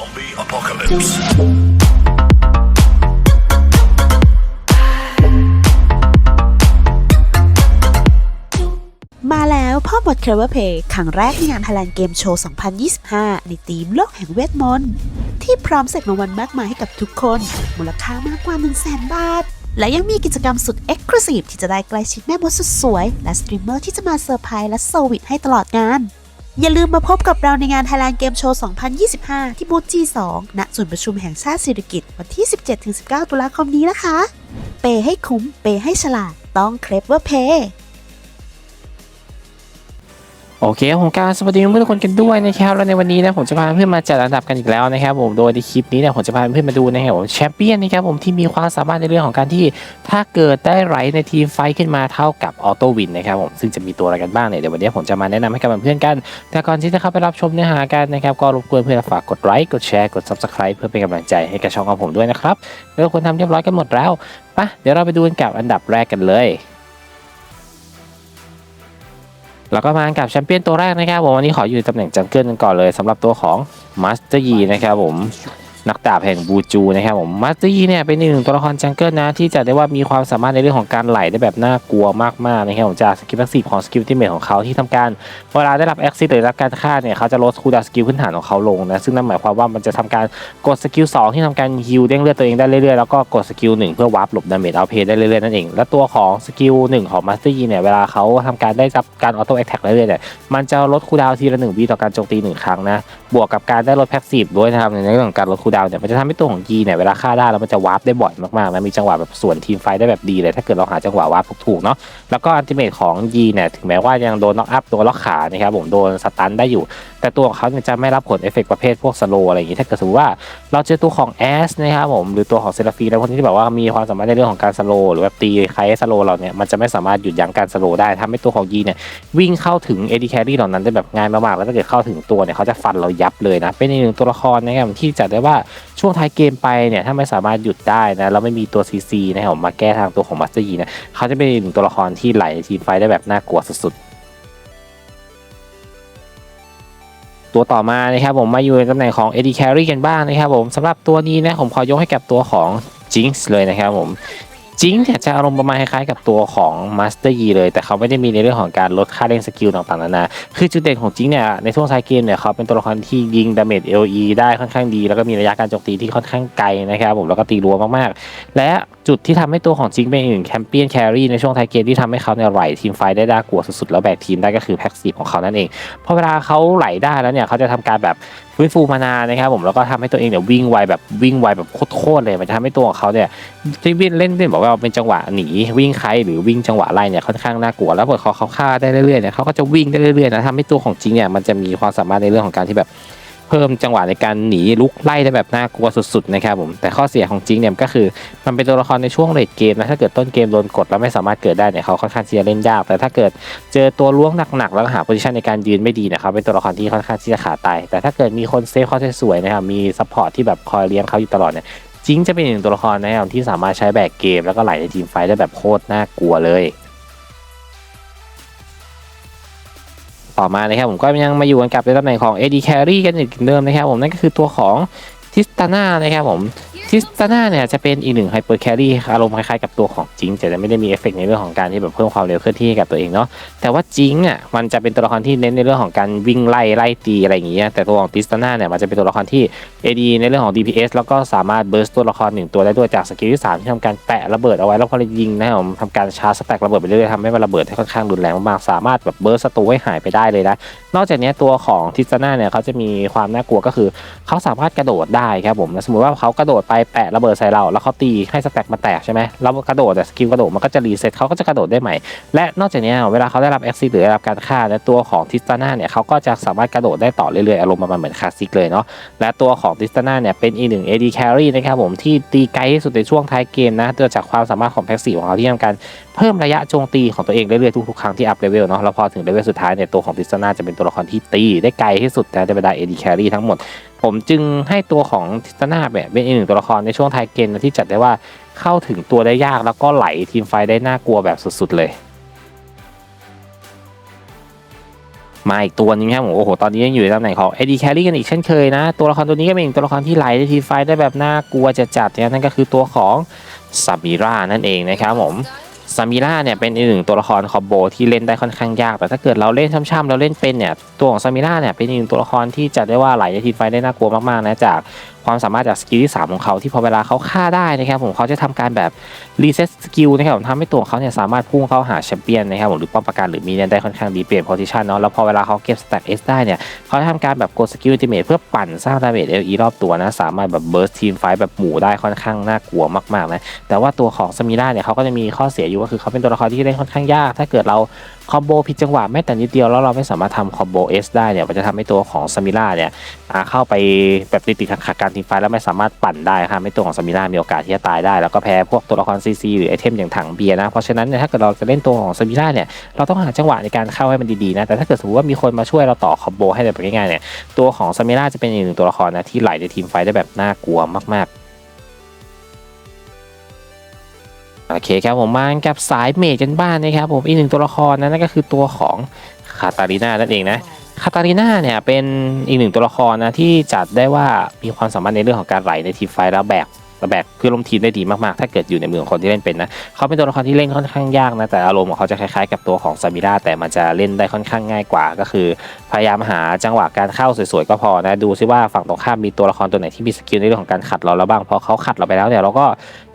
Zombie apocalypse. มาแล้วพ่อบท Clever Play ครั้งแรกในงาน Thailand Game Show 2025 ในธีมโลกแห่งเวทมนต์ที่พร้อมเสกรางวัลมากมายให้กับทุกคน มูลค่ามากกว่า 1 0 0 0 0แบาท และยังมีกิจกรรมสุด Exclusive ที่จะได้ใกล้ชิดแม่มดสุดสวย และสตรีมเมอร์ที่จะมาเซอร์ไพรส์และเซอร์วิสให้ตลอดงาน อย่าลืมมาพบกับเราในงาน Thailand Game Show 2025 ที่บูธ G2 ณ ศูนย์ประชุมแห่งชาติสิริกิติ์วันที่ 17-19 ตุลาคมนี้นะคะ เปย์ให้คุ้ม เปย์ให้ฉลาด ต้อง Clever Pay โอเคครับผมการสวัสดีเพื่อนๆทุกคนกันด้วยนะครับแล้วในวันนี้นะผมจะพาเพื่อนมาจัดอันดับกันอีกแล้วนะครับผมโดยในคลิปนี้เนี่ยผมจะพาเพื่อนมาดูนะครับผมแชมเปี้ยนนะครับผมที่มีความสามารถในเรื่องของการที่ถ้าเกิดได้ไรในทีมไฟขึ้นมาเท่ากับออโต้วินนะครับผมซึ่งจะมีตัวอะไรกันบ้างเนี่ยเดี๋ยววันนี้ผมจะมาแนะนำให้กับเพื่อนๆกัน แต่ก่อนที่จะเข้าไปรับชมเนื้อหากันนะครับก็รบกวนเพื่อนฝากกดไลค์กดแชร์กด subscribe เพื่อเป็นกำลังใจให้กับช่องของผมด้วยนะครับแล้วคนทำเรียบร้อยกันหมดแล้วปะเดี๋ยวเราไปดูกันกับอันดับแรกกันเลย แล้วก็มากับแชมเปี้ยนตัวแรกนะครับผมวันนี้ขออยู่ตำแหน่งจังเกิลกันก่อนเลยสำหรับตัวของมาสเตอร์ยีนะครับผม นักดาบแห่งบูจูนะครับผมมาตอร์ยีเนี่ยเป็นอีกหนึ่งตัวละครจังเกิลนะ ที่จะได้ว่ามีความสามารถในเรื่องของการไหลได้แบบน่ากลัวมากๆนะครับผมจากสกิลแพสซีของสกิลที่เมทของเขาที่ทำการเวลาได้รับแอคซิสหรือรับการฆ่าเนี่ยเขาจะลดคูลดาวน์สกิลพื้นฐานของเขาลงนะซึ่งนั่นหมายความว่ามันจะทำการกดสกิล2ที่ทำการฮิลเด้งเลือดตัวเองได้เรื่อยๆแล้วก็กดสกิล1เพื่อวาร์ปหลบดาเมจเอาเพย์ได้เรื่อยๆนั่นเองและตัวของสกิล1ของมาตอร์ยีเนี่ยเวลาเขาทำการได้รับการออโต้แอคแท็กเรื่อยๆเนี่ยมันจะลดคูดาวทีละหนึ่งวิต่อการโจมตีหนึ่งครั้งนะบวกกับการได้ลดแพสซีฟด้วยนะครับในเรื่องของการลดคูดาวเนี่ยมันจะทำให้ตัวของยีเนี่ยเวลาฆ่าได้แล้วมันจะวาร์ปได้บ่อยมากๆนะมีจังหวะแบบส่วนทีมไฟได้แบบดีเลยถ้าเกิดเราหาจังหวะวาร์ปถูกๆเนาะแล้วก็อันติเมทของยีเนี่ยถึงแม้ว่ายังโดนน็อกอัพโดนล็อกขานะครับผมโดนสตันได้อยู่ แต่ตัวของเขาเนี่ยจะไม่รับผลเอฟเฟกต์ประเภทพวกสโลอะไรอย่างงี้ถ้าเกิดสมมติว่าเราเจอตัวของแอสนะครับผมหรือตัวของเซราฟีแล้วคนที่แบบว่ามีความสามารถในเรื่องของการสโลหรือแบบตีใครสโลเราเนี่ยมันจะไม่สามารถหยุดยั้งการสโลได้ทำให้ตัวของยีเนี่ยวิ่งเข้าถึงเอดีแครี่เหล่านั้นได้แบบง่ายมากๆแล้วถ้าเกิดเข้าถึงตัวเนี่ยเขาจะฟันเรายับเลยนะเป็นอีกหนึ่งตัวละครนะครับที่จะได้ว่าช่วงท้ายเกมไปเนี่ยถ้าไม่สามารถหยุดได้นะแล้วไม่มีตัวซีซีนะครับมาแก้ทางตัวของมัสเตอร์ยีนะเขาจะเป็นหนึ่งตัวละครที่ไหลในทีมไฟได้แบบน่ากลัวสุดๆตัวต่อมานะครับผมมาอยู่ในตำแหน่งของเอ็ดดี้แครีกันบ้างนะครับผมสำหรับตัวนี้นะผมขอยกให้กับตัวของจิงส์เลยนะครับผม จิงเนี่ยจะอารมณ์ประมาณคล้ายๆกับตัวของมาสเตอร์ยีเลย แต่เขาไม่ได้มีในเรื่องของการลดค่าเล่นสกิลต่างๆนานาคือจุดเด่นของจิงเนี่ยในช่วงท้ายเกมเนี่ยเขาเป็นตัวละครที่ยิงดาเมจ LE ได้ค่อนข้างดี แล้วก็มีระยะการโจมตีที่ค่อนข้างไกลนะครับผมแล้วก็ตีรัวมากๆ และจุดที่ทำให้ตัวของจิงเป็นอีกหนึ่งแชมเปี้ยนแครี่ในช่วงท้ายเกมที่ทำให้เขาเนี่ยไหลทีมไฟได้น่ากลัวสุดๆแล้วแบกทีมได้ก็คือแพ็กซีของเขานั่นเองพอเวลาเขาไหลได้แล้วเนี่ยเขาจะทำการแบบ ฟื้นฟูมานานะครับผมแล้วก็ทำให้ตัวเองเนี่ยวิ่งไวแบบวิ่งไวแบบโคตรๆเลยมันจะทำให้ตัวของเขาเนี่ยที่วิ่งเล่นเล่นบอกว่าเป็นจังหวะหนีวิ่งใครหรือวิ่งจังหวะไล่เนี่ยค่อนข้างน่ากลัวแล้วพอเขาเขาฆ่าได้เรื่อยๆเนี่ยเขาก็จะวิ่งได้เรื่อยๆนะทำให้ตัวของจริงเนี่ยมันจะมีความสามารถในเรื่องของการที่แบบ เพิ่มจังหวะในการหนีลุกไล่ได้แบบน่ากลัวสุดๆนะครับผมแต่ข้อเสียของจริงเนี่ยก็คือ มันเป็นตัวละครในช่วงเลดเกมนะถ้าเกิดต้นเกมโดนกดแล้วไม่สามารถเกิดได้เนี่ยเขาค่อนข้างที่จะเล่นยากแต่ถ้าเกิดเจอตัวล้วงหนักๆแล้วหาโพซิชันในการยืนไม่ดีเนี่ยเขาเป็นตัวละครที่ค่อนข้างที่จะขาตายแต่ถ้าเกิดมีคนเซฟเขาสวยๆนะครับมีซัพพอร์ตที่แบบคอยเลี้ยงเขาอยู่ตลอดเนี่ยจิงจะเป็นหนึ่งตัวละครนะครับที่สามารถใช้แบกเกม แล้วก็ไหลในทีมไฟได้แบบโคตรน่ากลัวเลย ต่อมานะครับผมก็ยังมาอยู่กันกับในตำแหน่งของ AD Carry กันอีกเดิมนะครับผมนั่นก็คือตัวของทิสตาน่านะครับผม ทิสตาน่าเนี่ยจะเป็นอีกหนึ่งไฮเปอร์แครี่อารมณ์คล้ายๆกับตัวของจิงแต่จะไม่ได้มีเอฟเฟกต์ในเรื่องของการที่แบบเพิ่มความเร็วเคลื่อนที่ให้กับตัวเองเนาะแต่ว่าจิงอะมันจะเป็นตัวละครที่เน้นในเรื่องของการวิ่งไล่ไล่ตีอะไรอย่างเงี้ยแต่ตัวของทิสตาน่าเนี่ยมันจะเป็นตัวละครที่ AD ในเรื่องของ DPS แล้วก็สามารถเบิร์สตัวละครหนึ่งตัวได้ด้วยจากสกิลที่3ที่ทำการแปะระเบิดเอาไว้แล้วพอเรายิงนะครับผมทำการชาร์จสแต็กระเบิดไปเรื่อยๆทำให้มันระเบิดให้ค่อนข้างรุนแรงมากๆสามารถแบบเบิร์สศัตรูให้หายไปได้เลยนะนอกจากนี้ตัวของทิสนาเนี่ยเขาจะมีความน่ากลัวก็คือเขาสามารถกระโดดได้ครับผมสมมติว่าเขากระโดดไปแปะระเบิดใส่เรา แล้วเขาตีให้สแต็กมาแตกใช่ไหมเรากระโดดแต่สกิลกระโดดมันก็จะรีเซ็ตเขาก็จะกระโดดได้ใหม่ และนอกจากนี้เวลาเขาได้รับแอคซิหรือได้รับการฆ่าและตัวของทิสตาน่าเนี่ยเขาก็จะสามารถกระโดดได้ต่อเรื่อยๆอารมณ์ประมาณเหมือนคาสิกเลยเนาะและตัวของทิสตาน่าเนี่ยเป็นอีกหนึ่งเอเดียแครีนะครับผมที่ตีไกลที่สุดในช่วงท้ายเกมนะเกิดจากความสามารถของแพ็กซี่ของเขาที่ทำการเพิ่มระยะโจมตีของตัวเองเรื่อยๆทุกๆครั้งที่อัพเลเวลเนาะแล้วพอถึงเลเวลสุดท้ายเนี่ยตัวของทิสนาจะเป็นตัวละครที่ตีได้ไกลที่สุดนะในบรรดา AD carry ทั้งหมด ผมจึงให้ตัวของทิสตาน่าแบบเป็นอีกหนึ่งตัวละครในช่วงไทยเกมนที่จัดได้ว่าเข้าถึงตัวได้ยากแล้วก็ไหลทีมไฟได้น่ากลัวแบบสุดๆเลยมาอีกตัวนึงครับผมโอ้โห ตอนนี้ยังอยู่ในตำแหน่งของ AD Carry กันอีกเช่นเคยนะ ตัวละครตัวนี้ก็เป็นอีกตัวละครที่ไหลในทีมไฟได้แบบน่ากลัวจะจัดๆนะนั่นก็คือตัวของซามิร่านั่นเองนะครับผม ซามิล่าเนี่ยเป็นอีกหนึ่งตัวละครคอมโบที่เล่นได้ค่อนข้างยาก แต่ถ้าเกิดเราเล่นช่ำๆเราเล่นเป็นเนี่ยตัวของซามิล่าเนี่ยเป็นอีกหนึ่งตัวละครที่จัดได้ว่าไหลในทีมไฟได้น่ากลัวมากๆนะจากความสามารถจากสกิลที่ 3 ของเขาที่พอเวลาเขาฆ่าได้นะครับผมเขาจะทำการแบบรีเซ็ตสกิลนะครับผมทำให้ตัวเขาเนี่ยสามารถพุ่งเข้าหาแชมเปี้ยนนะครับผมหรือป้อมปราการหรือมีเนี่ยได้ค่อนข้างดีเปลี่ยนโพซิชันเนาะแล้วพอเวลาเขาเก็บสแต็กเอสได้เนี่ยเขาจะทำการแบบกดสกิลติเมทเพื่อปั่นสร้างดาเมจเอลีรอบตัวนะสามารถแบบเบิร์สทีมไฟแบบหมู่ได้ค่อนข้างน่ากลัวมากๆนะแต่ว่าตัวของสมิล่าเนี่ยเขาก็จะมีข้อเสียอยู่ก็คือเขาเป็นตัวละครที่เล่นค่อนข้างยาก ถ้าเกิดเรา คอมโบผิดจังหวะแม้แต่นิดเดียวแล้วเราไม่สามารถทำคอมโบเอสได้เนี่ยมันจะทำให้ตัวของสมิล่าเนี่ยเข้าไปแบบติดติดขัดการทีมไฟแล้วไม่สามารถปั่นได้ครับไม่ตัวของสมิล่ามีโอกาสที่จะตายได้ แล้วก็แพ้พวกตัวละครซีซีหรือไอเทมอย่างถังเบียร์นะเพราะฉะนั้นเนี่ยถ้าเกิดเราจะเล่นตัวของสมิล่าเนี่ยเราต้องหาจังหวะในการเข้าให้มันดีๆนะแต่ถ้าเกิดสมมติว่ามีคนมาช่วยเราต่อคอมโบให้แบบง่ายๆเนี่ยตัวของสมิล่าจะเป็นอีกหนึ่งตัวละครนะที่ไหลในทีมไฟได้แบบน่ากลัวมากๆ โอเคครับผมมากับสายเมจกันบ้านนะครับผมอีกหนึ่งตัวละครนะนั่นก็คือตัวของคาตาลีนานั่นเองนะคาตาลีนาเนี่ยเป็นอีกหนึ่งตัวละครนะที่จัดได้ว่ามีความสามารถในเรื่องของการไหลในทีไฟแล้วแบก แบกเพื่อนร่วมทีมได้ดีมากๆ ถ้าเกิดอยู่ในมือของคนที่เล่นเป็นนะเขาเป็นตัวละครที่เล่นค่อนข้างยากนะแต่อารมณ์ของเขาจะคล้ายๆกับตัวของซามิราแต่มันจะเล่นได้ค่อนข้างง่ายกว่า ก็คือ พยายามหาจังหวะการเข้าสวยๆก็พอนะดูซิว่าฝั่งตรงข้ามมีตัวละครตัวไหนที่มีสกิลในเรื่องของการขัดเราแล้วบ้างพอเขาขัดเราไปแล้วเนี่ยเราก็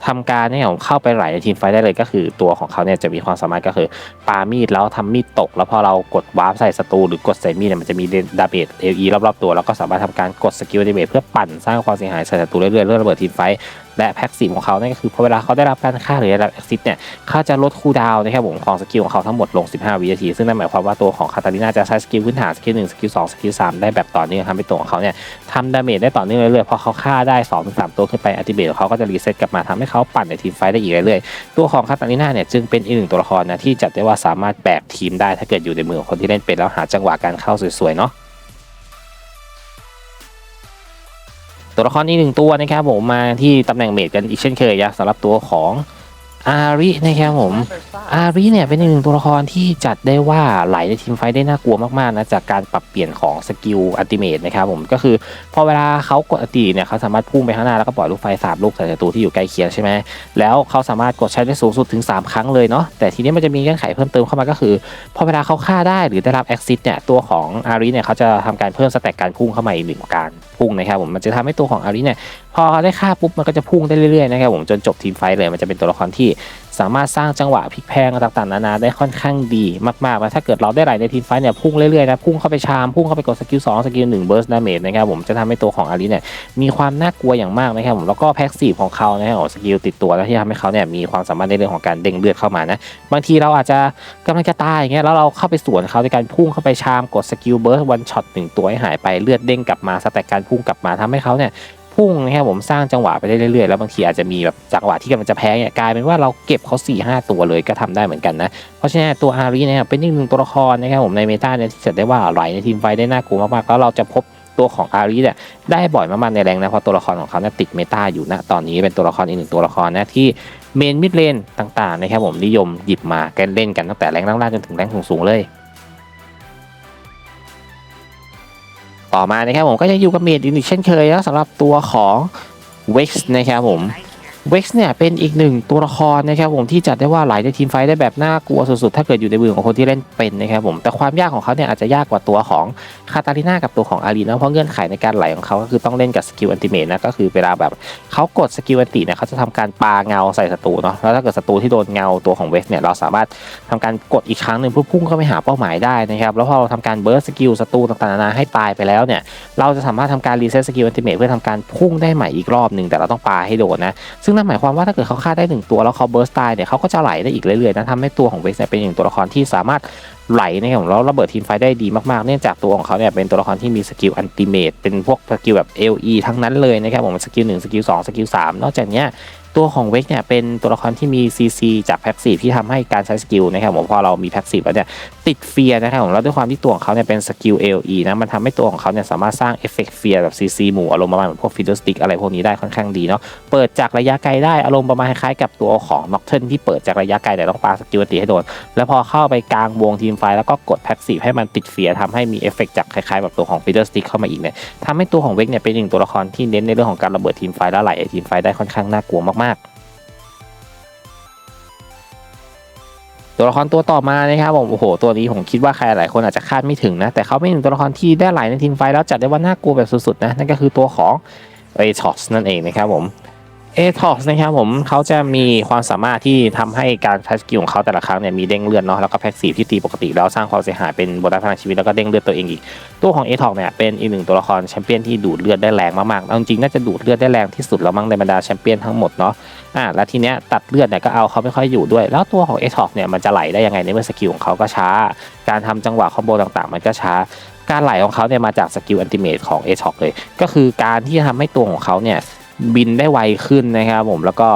ทำการเนี่ยของเข้าไปไหลในทีมไฟได้เลยก็คือตัวของเขาเนี่ยจะมีความสามารถก็คือปามีดแล้วทำมีดตก แล้วพอเรากดวาร์ปใส่ศัตรูหรือกดใส่มีดเนี่ยมันจะมีดาเมจเอลีรอบๆตัวแล้วก็สามารถทำการกดสกิลดาเมจเพื่อปั่นสร้างความเสียหายใส่ศัตรูเรื่อยๆเรื่อระเบิดทีมไฟและแพ็กซีฟของเขานี่ยก็คือพอเวลาเขาได้รับการฆ่าหรือได้รับแอคซิสเนี่ยเขาจะลดคูลดาวน์นะครับผมของสกิลของเขาทั้งหมดลง 15 วินาที ซึ่งนั่นหมายความว่าตัวของคาตาลิน่าจะใช้สกิลพื้นฐานสกิล1สกิล2สกิล3ได้แบบต่อเนื่องทำให้ตัวของเขาเนี่ยทำดาเมจได้ต่อเนื่องเรื่อยๆพอเขาฆ่าได้2-3ตัวขึ้นไปอัติเบตของเขาก็จะรีเซ็ตกลับมาทำให้เขาปั่นในทีมไฟท์ได้อีกเรื่อยๆตัวของคาตาลิน่าเนี่ยจึงเป็นอีกหนึ่งตัวละครนะที่จัดได้ว่าสามารถแบกทีมได้ถ้าเกิดอยู่ในมือของคนที่เล่นเป็นแล้วหาจังหวะการเข้าสวยๆเนาะ ตัวละครอีกหนึ่งตัวนะครับผมมาที่ตำแหน่งเมดกันอีกเช่นเคยนะสำหรับตัวของ อารินะครับผม อาริเนี่ยเป็นอีกหนึ่งตัวละครที่จัดได้ว่าไหลในทีมไฟได้น่ากลัวมากๆนะจากการปรับเปลี่ยนของสกิลอัลติเมทนะครับผมก็คือพอเวลาเขากดอัลติเนี่ยเขาสามารถพุ่งไปข้างหน้าแล้วก็ปล่อยลูกไฟสามลูกใส่ศัตรูที่อยู่ใกล้เคียงใช่ไหมแล้วเขาสามารถกดใช้ได้สูงสุดถึง 3 ครั้งเลยเนาะแต่ทีนี้มันจะมีเงื่อนไขเพิ่มเติมเข้ามาก็คือพอเวลาเขาฆ่าได้หรือได้รับแอคซิสเนี่ยตัวของอาริเนี่ยเขาจะทำการเพิ่มสแต็กการพุ่งเข้ามาอีกหนึ่งการพุ่งนะครับผมมันจะทำให้ตัวของอาริเนี่ย พอได้ฆ่าปุ๊บมันก็จะพุ่งได้เรื่อยๆนะครับผมจนจบทีมไฟเลยมันจะเป็นตัวละครที่สามารถสร้างจังหวะพลิกแพลงต่างๆนานาได้ค่อนข้างดีมากๆแล้วถ้าเกิดเราได้ไหลในทีมไฟเนี่ยพุ่งเรื่อยๆนะพุ่งเข้าไปชามพุ่งเข้าไปกดสกิล2สกิล1เบิร์สดาเมจนะครับผมจะทำให้ตัวของอาริเนี่ยมีความน่ากลัวอย่างมากนะครับผมแล้วก็แพ็กซีฟของเขานะครับสกิลติดตัวแล้วที่ทำให้เขาเนี่ยมีความสามารถในเรื่องของการเด้งเลือดเข้ามานะบางทีเราอาจจะกำลังจะตายอย่างเงี้ยแล้วเราเข้าไปสวนเขาในการพุ่งเข้าไปชามกดสกิลเบิร์สวันช็อตหนึ่งตัวให้หายไปเลือดเด้งกลับมาสแต็กการพุ่งกลับมาทำให้เขาเนี่ย พุ่งนะครับผมสร้างจังหวะไปได้เรื่อยๆแล้วบางทีอาจจะมีแบบจังหวะที่กำลังจะแพ้เนี่ยกลายเป็นว่าเราเก็บเขา4ี่ห้าตัวเลยก็ทำได้เหมือนกันนะเพราะฉะนั้นตัวอารีนะครับเป็นอีกหนึ่งตัวละครนะครับผมในเมตาเนี่ยที่จัดได้ว่าไหลในทีมไฟได้น่ากลัวมากๆแล้วเราจะพบตัวของอารีเนี่ยได้บ่อยมากๆในแรงนะเพราะตัวละครของเขาเนี่ยติดเมตาอยู่นะตอนนี้เป็นตัวละครอีกหนึ่งตัวละครนะที่เมนมิดเลนต่างๆนะครับผมนิยมหยิบมากันเล่นกันตั้งแต่แรงล่างๆจนถึงแรงสูงๆเลย ต่อมานะครับผมก็ยังอยู่กับเมดอีกเช่นเคยนะสำหรับตัวของเว็กซ์นะครับผม เว็กซ์เนี่ยเป็นอีกหนึ่งตัวละครนะครับผมที่จัดได้ว่าไหลในทีมไฟได้แบบน่ากลัวสุดๆ ถ้าเกิดอยู่ในมือของคนที่เล่นเป็นนะครับผมแต่ความยากของเขาเนี่ยอาจจะยากกว่าตัวของคาตาลิน่ากับตัวของอารีนะเพราะเงื่อนไขในการไหลของเขาก็คือต้องเล่นกับสกิลอันติเมทนะก็คือเวลาแบบเขากดสกิลอันติเนี่ยเขาจะทำการปาเงาใส่ศัตรูเนาะแล้วถ้าเกิดศัตรูที่โดนเงาตัวของเว็กซ์เนี่ยเราสามารถทำการกดอีกครั้งหนึ่งเพื่อพุ่งเข้าไปหาเป้าหมายได้นะครับแล้วพอเราทำการเบิร์สสกิลศัตรูต่างๆนานาให้ตายไปแล้วเนี่ยเราจะสามารถทำการรีเซ็ตสกิลอันติเมทเพื่อทำการพุ่งได้ใหม่อีกรอบหนึ่งแต่เราต้องปาให้โดนนะซึ่งนั่นหมายความว่าถ้าเกิดเขาฆ่าได้หนึ่งตัวแล้วเขาเบิร์สตายเนี่ยเขาก็จะไหลได้อีกเรื่อยๆนะทำให้ตัวของเวสเนี่ยเป็นหนึ่งตัวละครที่สามารถไหลนะครับแล้วระเบิดทีมไฟได้ดีมากๆ เนื่องจากตัวของเขาเนี่ยเป็นตัวละครที่มีสกิลอันติเมทเป็นพวกสกิลแบบ LE ทั้งนั้นเลยนะครับผมสกิลหนึ่งสกิลสองสกิลสามนอกจากเนี้ย ตัวของเวกเนี่ยเป็นตัวละครที่มี CC จากแพ็กซีที่ทำให้การใช้สกิลนะครับผมพอเรามีแพ็กซีแล้วเนี่ยติดเฟียนะครับผมแล้วด้วยความที่ตัวของเขาเนี่ยเป็นสกิล AOE นะมันทำให้ตัวของเขาเนี่ยสามารถสร้างเอฟเฟกต์เฟียแบบ CC หมู่อารมณ์ประมาณพวกฟิดเดสติกอะไรพวกนี้ได้ค่อนข้างดีเนาะเปิดจากระยะไกลได้อารมณ์ประมาณคล้ายๆกับตัวของน็อกเทิลที่เปิดจากระยะไกลแต่ต้องปาสกิลตีให้โดนแล้วพอเข้าไปกลางวงทีมไฟแล้วก็กดแพ็กซีให้มันติดเฟียร์ทำให้มีเอฟเฟกต์จากคล้ายๆแบบตัวของฟิดเดสติกเข้ามาอีกเนี่ยทำให้ตัวของเวกเนี่ยเป็นหนึ่งตัวละครที่เน้นในเรื่องของการระเบิดทีมไฟและไหลทีมไฟได้ค่อนข้างน่ากลัวมากๆตัวละครตัวต่อมานะครับผมโอ้โห ตัวนี้ผมคิดว่าใครหลายคนอาจจะคาดไม่ถึงนะ แต่เขาเป็นหนึ่งตัวละครที่ได้ไหลในทีมไฟแล้วจัดได้ว่าน่ากลัวแบบสุดๆนะนั่นก็คือตัวของเอทอสนั่นเองนะครับผม เอทอ x นะครับผมเขาจะมีความสามารถที่ทำให้การใช้สกิลของเขาแต่ละครั้งเนี่ยมีเด้งเลือดเนาะแล้วก็แพ็กซีที่ตีปกติแล้วสร้างความเสียหายเป็นโบนัสพลังชีวิตแล้วก็เด้งเลือดตัวเองอีก ตัวของเอทอ x เนี่ยเป็นอีกหนึ่งตัวละครแชมเปี้ยนที่ดูดเลือดได้แรงมากๆเอาจริงๆน่าจะดูดเลือดได้แรงที่สุดแล้วมั้งในบรรดาแชมเปี้ยนทั้งหมดเนาะอ่าแล้วทีเนี้ยตัดเลือดเนี่ยก็เอาเขาไม่ค่อยอยู่ด้วย แล้วตัวของ a t o เนี่ยมันจะไหลได้ยังไงในเมื่อสกิลของเขาก็ช้า การทำจังหวะคอมโบต่างๆ มันก็ช้าการไหลของเขาเนี่ยมาจากสกิลอันติเมตของ a t o เลย ก็คือการที่จะทำให้ตัวของเขาเนี่ย บินได้ไวขึ้นนะครับผมแล้วก็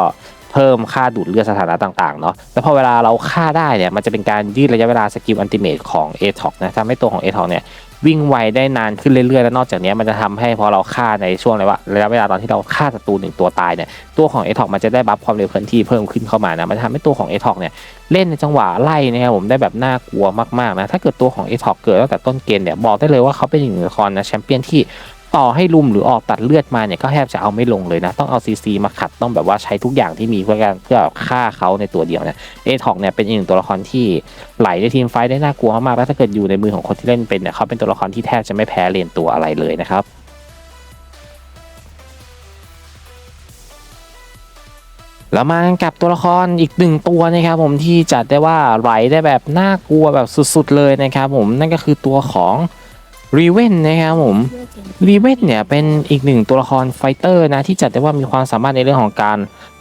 เพิ่มค่าดูดเลือดสถานะต่างๆเนาะแล้วพอเวลาเราฆ่าได้เนี่ยมันจะเป็นการยืดระยะเวลาสกิลอันติเมตของ a t o นะทำให้ตัวของ a t o เนี่ยวิ่งไวได้นานขึ้นเรื่อยๆ แล้วนอกจากนี้มันจะทำให้พอเราฆ่าในช่วงระยะระยะเวลาตอนที่เราฆ่าศัตรูหนึ่งตัวตายเนี่ยตัวของ a t o มันจะได้บัฟความเร็วเคลื่อนที่เพิ่มขึ้นเข้ามานะมันจะทำให้ตัวของ a t o เนี่ยเล่นในจังหวะไล่นะครับผมได้แบบน่ากลัวมากๆนะถ้าเกิดตัวของ a t o เกิดตั้งแต่ต้นเกมเนี่ยบอกได้เลยว่าเขาเป็นอีกหนึ่งละครนะแชมเปี้ยนที่ ต่อให้ลุมหรือออกตัดเลือดมาเนี่ยก็แทบจะเอาไม่ลงเลยนะ ต้องเอาซีซีมาขัดต้องแบบว่าใช้ทุกอย่างที่มีเพื่อการเพื่อฆ่าเขาในตัวเดียวเนี่ยเอทอกเนี่ยเป็นอีกหนึ่งตัวละครที่ไหลในทีมไฟได้น่ากลัวมากๆแล้วถ้าเกิดอยู่ในมือของคนที่เล่นเป็นเนี่ยเขาเป็นตัวละครที่แทบจะไม่แพ้เลนตัวอะไรเลยนะครับแล้วมากับตัวละครอีกหนึ่งตัวนะครับผมที่จัดได้ว่าไหลได้แบบน่ากลัวแบบสุดๆเลยนะครับผมนั่นก็คือตัวของ รีเวนนะครับผมรีเวนเนี่ยเป็นอีกหนึ่งตัวละครไฟเตอร์นะที่จัดได้ว่ามีความสามารถในเรื่องของการ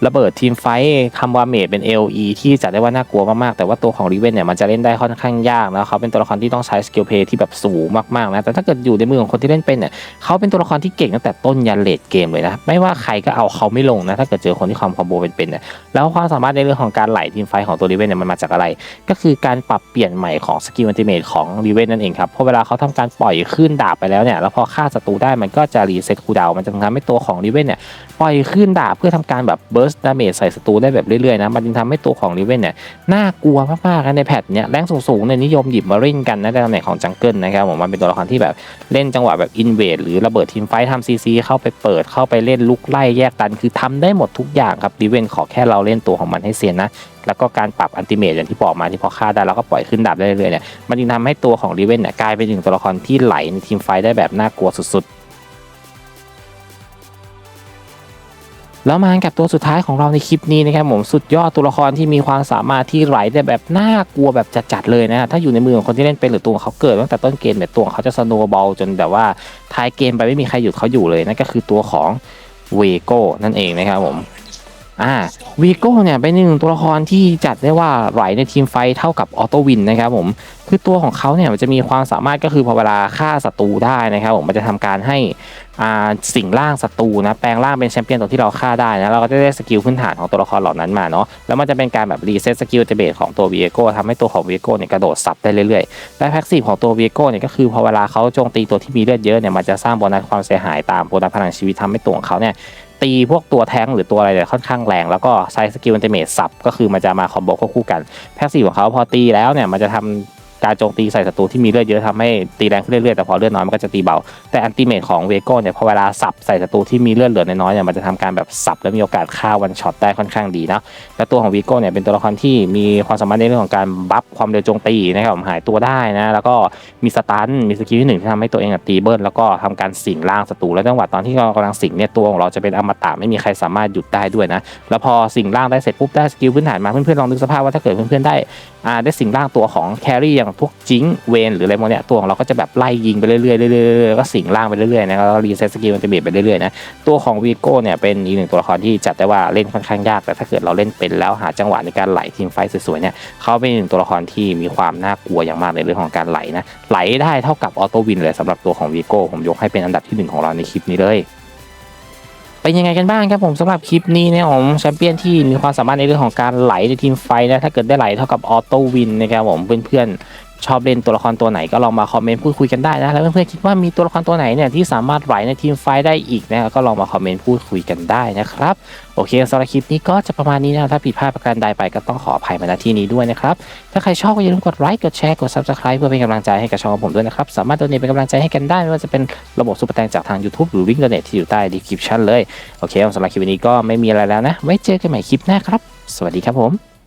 ระเบิดทีมไฟท์คำว่าเมดเป็น LE ที่จัดได้ว่าน่ากลัวมากๆ แต่ว่าตัวของรีเวนเนี่ยมันจะเล่นได้ค่อนข้างยากนะเขาเป็นตัวละครที่ต้องใช้สกิลเพย์ที่แบบสูงมากๆนะแต่ถ้าเกิดอยู่ในมือของคนที่เล่นเป็นเนี่ยเขาเป็นตัวละครที่เก่งตั้งแต่ต้นยันเลดเกมเลยนะไม่ว่าใครก็เอาเขาไม่ลงนะถ้าเกิดเจอคนที่ความคอมโบเป็นๆเนี่ยแล้วความสามารถในเรื่องของการไหลทีมไฟของตัวรีเวนเนี่ยมันมาจากอะไร ก็คือการปรับเปลี่ยนใหม่ของสกิลอันติเมทของรีเวนนั่นเองครับเพราะเวลาเขาทำการปล่อยขึ้นดาบไปแล้วเนี่ยแล้วพอฆ่าศัตรูได้มันก็จะรีเซ็ตคูดาวมันจะทำให้ตัวของรีเวนเนี่ยปล่อยขึ้นดาบเพื่อทำการแบบเบิร์สดาเมจใส่ศัตรูได้แบบเรื่อยๆนะมันจึงทำให้ตัวของรีเวนเนี่ยน่ากลัวมากๆนะในแพทเนี่ยแรงสูงๆเนี่ยนิยมหยิบมาเล่นกันนะในตำแหน่งของจังเกิลนะครับผมมันเป็นตัวละครที่แบบเล่นจังหวะแบบอินเวดหรือระเบิดทีมไฟท์ทำซีซีเข้าไปเปิดเข้าไปเล่นลุกไล่แยกกัน คือทำได้หมดทุกอย่างครับดีเวนขอแค่เราเล่นตัวของมันให้เซียนนะ แล้วก็การปรับอันติเมตอย่างที่บอกมาที่พอฆ่าได้แล้วก็ปล่อยขึ้นดาบได้เรื่อยๆเนี่ยมันจึงทำให้ตัวของดีเวนเนี่ยกลายเป็นหนึ่งตัวละครที่ไหลในทีมไฟได้แบบน่ากลัวสุดๆ แล้วมากับตัวสุดท้ายของเราในคลิปนี้นะครับผมสุดยอดตัวละครที่มีความสามารถที่ไหลได้แบบน่ากลัวแบบจัดๆเลยนะถ้าอยู่ในมือของคนที่เล่นเป็นหรือตัวของเขาเกิดตั้งแต่ต้นเกมเนี่ยตัวของเขาจะสโนว์บอลจนแบบว่าท้ายเกมไปไม่มีใครหยุดเขาอยู่เลยนั่นก็คือตัวของเวโก้นั่นเองนะครับผม อ่าวีโก้เนี่ยเป็นหนึ่งตัวละครที่จัดได้ว่าไหลในทีมไฟเท่ากับออโตวินนะครับผมคือตัวของเขาเนี่ยมันจะมีความสามารถก็คือพอเวลาฆ่าศัตรูได้นะครับผมมันจะทำการให้อ่าสิ่งร่างศัตรูนะแปลงร่างเป็นแชมเปี้ยนตัวที่เราฆ่าได้นะเราก็จะได้สกิลพื้นฐานของตัวละครเหล่านั้นมาเนาะแล้วมันจะเป็นการแบบรีเซ็ตสกิลเจเบตของตัววีโก้ทำให้ตัวของวีโก้เนี่ยกระโดดสับได้เรื่อยๆและแพ็กซีฟของตัววีโก้เนี่ยก็คือพอเวลาเขาโจมตีตัวที่มีเลือดเยอะเนี่ยมันจะสร้างโบนัสความเสียหายตามโบนัสพลังชีวิตทำให้ตัวของเขาเนี่ย ตีพวกตัวแท้งหรือตัวอะไรเนี่ยค่อนข้างแรง แล้วก็ใช้สกิลอันติเมทสับก็คือมันจะมาคอมโบควบคู่กันแพสซีฟของเขาพอตีแล้วเนี่ยมันจะทำ การโจมตีใส่ศัตรูที่มีเลือดเยอะทำให้ตีแรงขึ้นเรื่อยๆแต่พอเลือดน้อยมันก็จะตีเบา แต่อันติเมทของเวโก้เนี่ยพอเวลาสับใส่ศัตรูที่มีเลือดเหลือน้อยๆเนี่ยมันจะทำการแบบสับและมีโอกาสฆ่าวันช็อตได้ค่อนข้างดีนะและตัวของเวโก้เนี่ยเป็นตัวละครที่มีความสามารถในเรื่องของการบัฟความเร็วโจมตีนะครับหายตัวได้นะแล้วก็มีสตันมีสกิลที่หนึ่งที่ทำให้ตัวเองตีเบิร์แล้วก็ทำการสิงร่างศัตรูและจังหวะตอนที่เรากำลังสิงเนี่ยตัวของเราจะเป็นอมตะไม่มีใครสามารถหยุดได้ด้วยนะแล้วพอสิงร่างได้เสร็จปุ๊บได้สกิลพื้นฐานมาเพื่อนๆลองนึกสภาพว่าถ้าเกิดเพื่อนๆได้ ได้สิงร่างตัวของแครี่อย่างพวกจิงเวนหรืออะไรพวกเนี้ยตัวของเราก็จะแบบไล่ยิงไปเรื่อยๆเรื่อยๆเรื่อยก็สิงร่างไปเรื่อยๆนะแล้วรีเซ็ตสกิลมันจะเบียดไปเรื่อยๆนะตัวของวีโก้เนี่ยเป็นอีกหนึ่งตัวละครที่จัดได้ว่าเล่นค่อนข้างยากแต่ถ้าเกิดเราเล่นเป็นแล้วหาจังหวะในการไหลทีมไฟสวยๆเนี่ยเขาเป็นหนึ่งตัวละครที่มีความน่ากลัวอย่างมากในเรื่องของการไหลนะไหลได้เท่ากับออโต้วินเลยสำหรับตัวของวีโก้ผมยกให้เป็นอันดับที่หนึ่งของเราในคลิปนี้เลย เป็นยังไงกันบ้างครับผมสำหรับคลิปนี้เนี่ยผมแชมเปี้ยนที่มีความสามารถในเรื่องของการไหลในทีมไฟนะถ้าเกิดได้ไหลเท่ากับออโต้วินนะครับผมเพื่อนๆ ชอบเล่นตัวละครตัวไหนก็ลองมาคอมเมนต์พูดคุยกันได้นะแล้วเพื่อนๆคิดว่ามีตัวละครตัวไหนเนี่ยที่สามารถไหลในทีมไฟได้อีกนะก็ลองมาคอมเมนต์พูดคุยกันได้นะครับโอเคสำหรับคลิปนี้ก็จะประมาณนี้นะถ้าผิดพลาดประการใดไปก็ต้องขออภัยมาณที่นี้ด้วยนะครับถ้าใครชอบก็อย่าลืมกดไลค์กดแชร์กด subscribe เพื่อเป็นกำลังใจให้กับช่องของผมด้วยนะครับสามารถโดเนทเป็นกำลังใจให้กันได้ไม่ว่าจะเป็นระบบซุปเปอร์แตงจากทาง YouTube หรือลิงก์โดเนทที่อยู่ใต้ description เลยโอเคสำหรับคลิปนี้ก็ไม่มีอะไรแล้วนะ ไว้เจอกันใหม่คลิปหน้าครับ สวัสดีครับผม